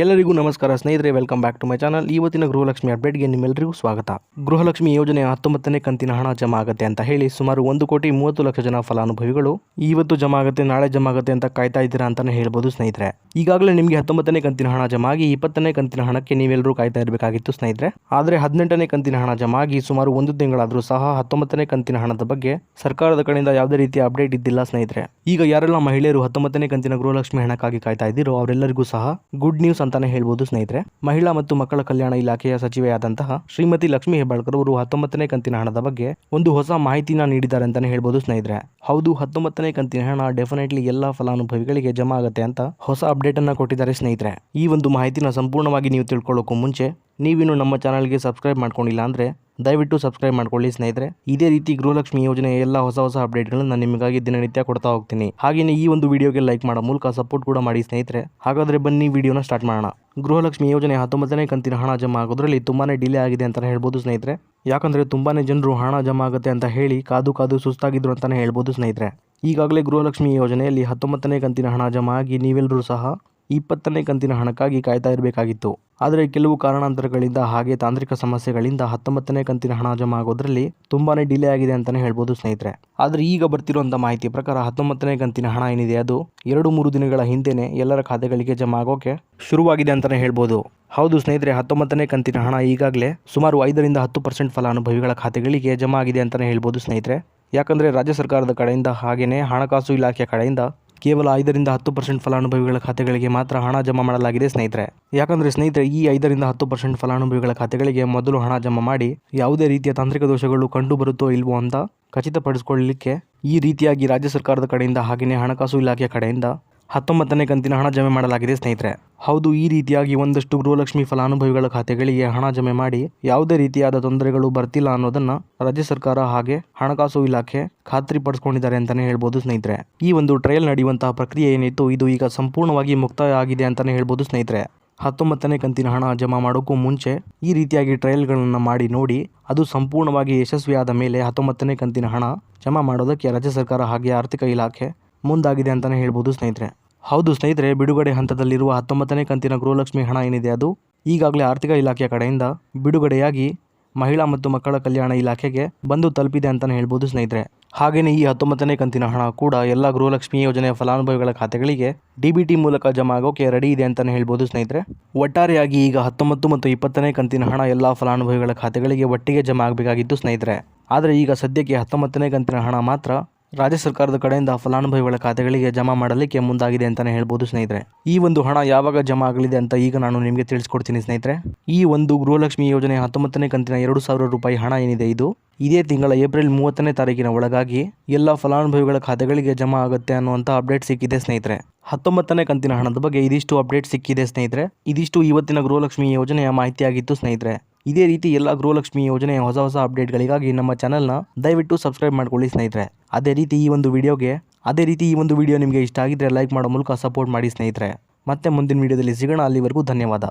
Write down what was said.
ಎಲ್ಲರಿಗೂ ನಮಸ್ಕಾರ ಸ್ನೇಹಿತರೆ welcome back to my channel ಇವತ್ತಿನ ಗೃಹಲಕ್ಷ್ಮಿ ಅಪ್ಡೇಟ್ಗೆ ನಿಮ್ಮೆಲ್ಲರಿಗೂ ಸ್ವಾಗತ. ಗೃಹಲಕ್ಷ್ಮಿ ಯೋಜನೆಯ ಹತ್ತೊಂಬತ್ತನೇ ಕಂತಿನ ಹಣ ಜಮಾ ಆಗುತ್ತೆ ಅಂತ ಹೇಳಿ ಸುಮಾರು ಒಂದು ಕೋಟಿ ಮೂವತ್ತು ಲಕ್ಷ ಜನ ಫಲಾನುಭವಿಗಳು ಇವತ್ತು ಜಮಾ ಆಗುತ್ತೆ ನಾಳೆ ಜಮಾ ಆಗುತ್ತೆ ಅಂತ ಕಾಯ್ತಾ ಇದ್ದೀರಾ ಅಂತಾನೆ ಹೇಳ್ಬೋದು ಸ್ನೇಹಿತರೆ. ಈಗಾಗಲೇ ನಿಮಗೆ ಹತ್ತೊಂಬತ್ತನೇ ಕಂತಿನ ಹಣ ಜಮಾ ಆಗಿ ಇಪ್ಪತ್ತನೇ ಕಂತಿನ ಹಣಕ್ಕೆ ನೀವೆಲ್ಲರೂ ಕಾಯ್ತಾ ಇರಬೇಕಾಗಿತ್ತು ಸ್ನೇಹಿತರೆ. ಆದರೆ ಹದಿನೆಂಟನೇ ಕಂತಿನ ಹಣ ಜಮಾ ಆಗಿ ಸುಮಾರು ಒಂದು ತಿಂಗಳಾದರೂ ಸಹ ಹತ್ತೊಂಬತ್ತನೇ ಕಂತಿನ ಹಣದ ಬಗ್ಗೆ ಸರ್ಕಾರದ ಕಡೆಯಿಂದ ಯಾವುದೇ ರೀತಿಯ ಅಪ್ಡೇಟ್ ಇದ್ದಿಲ್ಲ ಸ್ನೇಹಿತರೆ. ಈಗ ಯಾರೆಲ್ಲ ಮಹಿಳೆಯರು ಹತ್ತೊಂಬತ್ತನೇ ಕಂತಿನ ಗೃಹಲಕ್ಷ್ಮಿ ಹಣಕ್ಕಾಗಿ ಕಾಯ್ತಾ ಇದ್ದೀರೋ ಅವರೆಲ್ಲರಿಗೂ ಸಹ ಗುಡ್ ನ್ಯೂಸ್ ಅಂತಾನೆ ಹೇಳ್ಬೋದು ಸ್ನೇಹಿತರೆ. ಮಹಿಳಾ ಮತ್ತು ಮಕ್ಕಳ ಕಲ್ಯಾಣ ಇಲಾಖೆಯ ಸಚಿವೆಯಾದಂತಹ ಶ್ರೀಮತಿ ಲಕ್ಷ್ಮಿ ಹೆಬ್ಬಾಳ್ಕರ್ ಅವರು ಹತ್ತೊಂಬತ್ತನೇ ಕಂತಿನ ಹಣದ ಬಗ್ಗೆ ಒಂದು ಹೊಸ ಮಾಹಿತಿನ ನೀಡಿದ್ದಾರೆ ಅಂತಾನೆ ಹೇಳ್ಬೋದು ಸ್ನೇಹಿತರೆ. ಹೌದು, ಹತ್ತೊಂಬತ್ತನೇ ಕಂತಿನ ಹಣ ಡೆಫಿನೆಟ್ಲಿ ಎಲ್ಲಾ ಫಲಾನುಭವಿಗಳಿಗೆ ಜಮಾ ಆಗುತ್ತೆ ಅಂತ ಹೊಸ ಅಪ್ಡೇಟ್ ಅನ್ನ ಕೊಟ್ಟಿದ್ದಾರೆ ಸ್ನೇಹಿತರೆ. ಈ ಒಂದು ಮಾಹಿತಿನ ಸಂಪೂರ್ಣವಾಗಿ ನೀವು ತಿಳ್ಕೊಳ್ಳೋಕ್ಕೂ ಮುಂಚೆ ನೀವಿನ್ನು ನಮ್ಮ ಚಾನಲ್ಗೆ ಸಬ್ಸ್ಕ್ರೈಬ್ ಮಾಡ್ಕೊಂಡಿಲ್ಲ ಅಂದ್ರೆ ದಯವಿಟ್ಟು ಸಬ್ಸ್ಕ್ರೈಬ್ ಮಾಡ್ಕೊಳ್ಳಿ ಸ್ನೇಹಿತರೆ. ಇದೇ ರೀತಿ ಗೃಹಲಕ್ಷ್ಮಿ ಯೋಜನೆಯ ಎಲ್ಲ ಹೊಸ ಹೊಸ ಅಪ್ಡೇಟ್ಗಳನ್ನು ನಾನು ನಿಮಗಾಗಿ ದಿನನಿತ್ಯ ಕೊಡ್ತಾ ಹೋಗ್ತೀನಿ. ಹಾಗೆಯೇ ಈ ಒಂದು ವಿಡಿಯೋಗೆ ಲೈಕ್ ಮಾಡೋ ಮೂಲಕ ಸಪೋರ್ಟ್ ಕೂಡ ಮಾಡಿ ಸ್ನೇಹಿತರೆ. ಹಾಗಾದರೆ ಬನ್ನಿ ವಿಡಿಯೋನ ಸ್ಟಾರ್ಟ್ ಮಾಡೋಣ. ಗೃಹಲಕ್ಷ್ಮಿ ಯೋಜನೆ ಹತ್ತೊಂಬತ್ತನೇ ಕಂತಿನ ಹಣ ಜಮಾ ಆಗೋದ್ರಲ್ಲಿ ತುಂಬಾ ಡಿಲೇ ಆಗಿದೆ ಅಂತ ಹೇಳ್ಬೋದು ಸ್ನೇಹಿತರೆ. ಯಾಕಂದರೆ ತುಂಬಾ ಜನರು ಹಣ ಜಮಾ ಆಗುತ್ತೆ ಅಂತ ಹೇಳಿ ಕಾದು ಕಾದು ಸುಸ್ತಾಗಿದ್ರು ಅಂತಲೇ ಹೇಳ್ಬೋದು ಸ್ನೇಹಿತರೆ. ಈಗಾಗಲೇ ಗೃಹಲಕ್ಷ್ಮಿ ಯೋಜನೆಯಲ್ಲಿ ಹತ್ತೊಂಬತ್ತನೇ ಕಂತಿನ ಹಣ ಜಮಾ ಆಗಿ ನೀವೆಲ್ಲರೂ ಸಹ ಇಪ್ಪತ್ತನೇ ಕಂತಿನ ಹಣಕ್ಕಾಗಿ ಕಾಯ್ತಾ ಇರಬೇಕಾಗಿತ್ತು. ಆದರೆ ಕೆಲವು ಕಾರಣಾಂತರಗಳಿಂದ ಹಾಗೆ ತಾಂತ್ರಿಕ ಸಮಸ್ಯೆಗಳಿಂದ ಹತ್ತೊಂಬತ್ತನೇ ಕಂತಿನ ಹಣ ಜಮಾ ಆಗೋದ್ರಲ್ಲಿ ತುಂಬಾನೇ ಡಿಲೇ ಆಗಿದೆ ಅಂತಲೇ ಹೇಳ್ಬೋದು ಸ್ನೇಹಿತರೆ. ಆದರೆ ಈಗ ಬರ್ತಿರುವಂಥ ಮಾಹಿತಿ ಪ್ರಕಾರ ಹತ್ತೊಂಬತ್ತನೇ ಕಂತಿನ ಹಣ ಏನಿದೆ ಅದು ಎರಡು ಮೂರು ದಿನಗಳ ಹಿಂದೆನೆ ಎಲ್ಲರ ಖಾತೆಗಳಿಗೆ ಜಮಾ ಆಗೋಕೆ ಶುರುವಾಗಿದೆ ಅಂತಲೇ ಹೇಳ್ಬೋದು. ಹೌದು ಸ್ನೇಹಿತರೆ, ಹತ್ತೊಂಬತ್ತನೇ ಕಂತಿನ ಹಣ ಈಗಾಗಲೇ ಸುಮಾರು ಐದರಿಂದ ಹತ್ತು ಪರ್ಸೆಂಟ್ ಫಲಾನುಭವಿಗಳ ಖಾತೆಗಳಿಗೆ ಜಮಾ ಆಗಿದೆ ಅಂತಲೇ ಹೇಳ್ಬೋದು ಸ್ನೇಹಿತರೆ. ಯಾಕಂದರೆ ರಾಜ್ಯ ಸರ್ಕಾರದ ಕಡೆಯಿಂದ ಹಾಗೆಯೇ ಹಣಕಾಸು ಇಲಾಖೆಯ ಕಡೆಯಿಂದ ಕೇವಲ ಐದರಿಂದ ಹತ್ತು ಪರ್ಸೆಂಟ್ ಫಲಾನುಭವಿಗಳ ಖಾತೆಗಳಿಗೆ ಮಾತ್ರ ಹಣ ಜಮಾ ಮಾಡಲಾಗಿದೆ ಸ್ನೇಹಿತರೆ. ಯಾಕಂದ್ರೆ ಸ್ನೇಹಿತರೆ, ಈ ಐದರಿಂದ ಹತ್ತು ಪರ್ಸೆಂಟ್ ಫಲಾನುಭವಿಗಳ ಖಾತೆಗಳಿಗೆ ಮೊದಲು ಹಣ ಜಮಾ ಮಾಡಿ ಯಾವುದೇ ರೀತಿಯ ತಾಂತ್ರಿಕ ದೋಷಗಳು ಕಂಡು ಬರುತ್ತೋ ಇಲ್ವೋ ಅಂತ ಖಚಿತಪಡಿಸಿಕೊಳ್ಳಲಿಕ್ಕೆ ಈ ರೀತಿಯಾಗಿ ರಾಜ್ಯ ಸರ್ಕಾರದ ಕಡೆಯಿಂದ ಹಾಗೆಯೇ ಹಣಕಾಸು ಇಲಾಖೆಯ ಕಡೆಯಿಂದ ಹತ್ತೊಂಬತ್ತನೇ ಕಂತಿನ ಹಣ ಜಮೆ ಮಾಡಲಾಗಿದೆ, ಸ್ನೇಹಿತರೆ. ಹೌದು, ಈ ರೀತಿಯಾಗಿ ಒಂದಷ್ಟು ಗೃಹಲಕ್ಷ್ಮಿ ಫಲಾನುಭವಿಗಳ ಖಾತೆಗಳಿಗೆ ಹಣ ಜಮೆ ಮಾಡಿ ಯಾವುದೇ ರೀತಿಯಾದ ತೊಂದರೆಗಳು ಬರ್ತಿಲ್ಲ ಅನ್ನೋದನ್ನ ರಾಜ್ಯ ಸರ್ಕಾರ ಹಾಗೆ ಹಣಕಾಸು ಇಲಾಖೆ ಖಾತ್ರಿ ಪಡಿಸ್ಕೊಂಡಿದ್ದಾರೆ ಅಂತಾನೆ ಹೇಳ್ಬೋದು, ಸ್ನೇಹಿತರೆ. ಈ ಒಂದು ಟ್ರಯಲ್ ನಡೆಯುವಂತಹ ಪ್ರಕ್ರಿಯೆ ಏನಿತ್ತು, ಇದು ಈಗ ಸಂಪೂರ್ಣವಾಗಿ ಮುಕ್ತಾಯ ಆಗಿದೆ ಅಂತಾನೆ ಹೇಳ್ಬೋದು, ಸ್ನೇಹಿತರೆ. ಹತ್ತೊಂಬತ್ತನೇ ಕಂತಿನ ಹಣ ಜಮಾ ಮಾಡೋಕ್ಕೂ ಮುಂಚೆ ಈ ರೀತಿಯಾಗಿ ಟ್ರಯಲ್ಗಳನ್ನು ಮಾಡಿ ನೋಡಿ, ಅದು ಸಂಪೂರ್ಣವಾಗಿ ಯಶಸ್ವಿಯಾದ ಮೇಲೆ ಹತ್ತೊಂಬತ್ತನೇ ಕಂತಿನ ಹಣ ಜಮಾ ಮಾಡೋದಕ್ಕೆ ರಾಜ್ಯ ಸರ್ಕಾರ ಹಾಗೆ ಆರ್ಥಿಕ ಇಲಾಖೆ ಮುಂದಾಗಿದೆ ಅಂತಲೇ ಹೇಳ್ಬೋದು ಸ್ನೇಹಿತರೆ. ಹೌದು ಸ್ನೇಹಿತರೆ, ಬಿಡುಗಡೆ ಹಂತದಲ್ಲಿರುವ ಹತ್ತೊಂಬತ್ತನೇ ಕಂತಿನ ಗೃಹಲಕ್ಷ್ಮಿ ಹಣ ಏನಿದೆ ಅದು? ಈಗಾಗಲೇ ಆರ್ಥಿಕ ಇಲಾಖೆಯ ಕಡೆಯಿಂದ ಬಿಡುಗಡೆಯಾಗಿ ಮಹಿಳಾ ಮತ್ತು ಮಕ್ಕಳ ಕಲ್ಯಾಣ ಇಲಾಖೆಗೆ ಬಂದು ತಲುಪಿದೆ ಅಂತಲೇ ಹೇಳ್ಬೋದು ಸ್ನೇಹಿತರೆ. ಹಾಗೆಯೇ ಈ ಹತ್ತೊಂಬತ್ತನೇ ಕಂತಿನ ಹಣ ಕೂಡ ಎಲ್ಲ ಗೃಹಲಕ್ಷ್ಮಿ ಯೋಜನೆಯ ಫಲಾನುಭವಿಗಳ ಖಾತೆಗಳಿಗೆ ಡಿ ಬಿ ಟಿ ಮೂಲಕ ಜಮಾ ಆಗೋಕೆ ರೆಡಿ ಇದೆ ಅಂತಲೇ ಹೇಳ್ಬೋದು ಸ್ನೇಹಿತರೆ. ಒಟ್ಟಾರೆಯಾಗಿ ಈಗ ಹತ್ತೊಂಬತ್ತು ಮತ್ತು ಇಪ್ಪತ್ತನೇ ಕಂತಿನ ಹಣ ಎಲ್ಲ ಫಲಾನುಭವಿಗಳ ಖಾತೆಗಳಿಗೆ ಒಟ್ಟಿಗೆ ಜಮಾ ಆಗಬೇಕಾಗಿತ್ತು ಸ್ನೇಹಿತರೆ. ಆದರೆ ಈಗ ಸದ್ಯಕ್ಕೆ ಹತ್ತೊಂಬತ್ತನೇ ಕಂತಿನ ಹಣ ಮಾತ್ರ ರಾಜ್ಯ ಸರ್ಕಾರದ ಕಡೆಯಿಂದ ಫಲಾನುಭವಿಗಳ ಖಾತೆಗಳಿಗೆ ಜಮಾ ಮಾಡಲಿಕ್ಕೆ ಮುಂದಾಗಿದೆ ಅಂತಾನೆ ಹೇಳ್ಬೋದು ಸ್ನೇಹಿತರೆ. ಈ ಒಂದು ಹಣ ಯಾವಾಗ ಜಮಾ ಆಗಲಿದೆ ಅಂತ ಈಗ ನಾನು ನಿಮಗೆ ತಿಳಿಸ್ಕೊಡ್ತೀನಿ ಸ್ನೇಹಿತರೆ. ಈ ಒಂದು ಗೃಹಲಕ್ಷ್ಮಿ ಯೋಜನೆ ಹತ್ತೊಂಬತ್ತನೇ ಕಂತಿನ ಎರಡು ಸಾವಿರ ರೂಪಾಯಿ ಹಣ ಏನಿದೆ ಇದು? ಇದೇ ತಿಂಗಳ ಏಪ್ರಿಲ್ ಮೂವತ್ತನೇ ತಾರೀಕಿನ ಒಳಗಾಗಿ ಎಲ್ಲ ಫಲಾನುಭವಿಗಳ ಖಾತೆಗಳಿಗೆ ಜಮಾ ಆಗುತ್ತೆ ಅನ್ನುವಂಥ ಅಪ್ಡೇಟ್ ಸಿಕ್ಕಿದೆ ಸ್ನೇಹಿತರೆ. ಹತ್ತೊಂಬತ್ತನೇ ಕಂತಿನ ಹಣದ ಬಗ್ಗೆ ಇದಿಷ್ಟು ಅಪ್ಡೇಟ್ ಸಿಕ್ಕಿದೆ ಸ್ನೇಹಿತರೆ. ಇದಿಷ್ಟು ಇವತ್ತಿನ ಗೃಹಲಕ್ಷ್ಮಿ ಯೋಜನೆಯ ಮಾಹಿತಿಯಾಗಿತ್ತು ಸ್ನೇಹಿತರೆ. ಇದೇ ರೀತಿ ಎಲ್ಲ ಗೃಹಲಕ್ಷ್ಮಿ ಯೋಜನೆಯ ಹೊಸ ಹೊಸ ಅಪ್ಡೇಟ್ಗಳಿಗಾಗಿ ನಮ್ಮ ಚಾನಲ್ನ ದಯವಿಟ್ಟು ಸಬ್ಸ್ಕ್ರೈಬ್ ಮಾಡ್ಕೊಳ್ಳಿ ಸ್ನೇಹಿತರೆ. ಅದೇ ರೀತಿ ಈ ಒಂದು ವಿಡಿಯೋಗೆ, ಅದೇ ರೀತಿ ಈ ಒಂದು ವಿಡಿಯೋ ನಿಮಗೆ ಇಷ್ಟ ಆಗಿದ್ರೆ ಲೈಕ್ ಮಾಡೋ ಮೂಲಕ ಸಪೋರ್ಟ್ ಮಾಡಿ ಸ್ನೇಹಿತರೆ. ಮತ್ತೆ ಮುಂದಿನ ವಿಡಿಯೋದಲ್ಲಿ ಸಿಗೋಣ. ಅಲ್ಲಿವರೆಗೂ ಧನ್ಯವಾದ.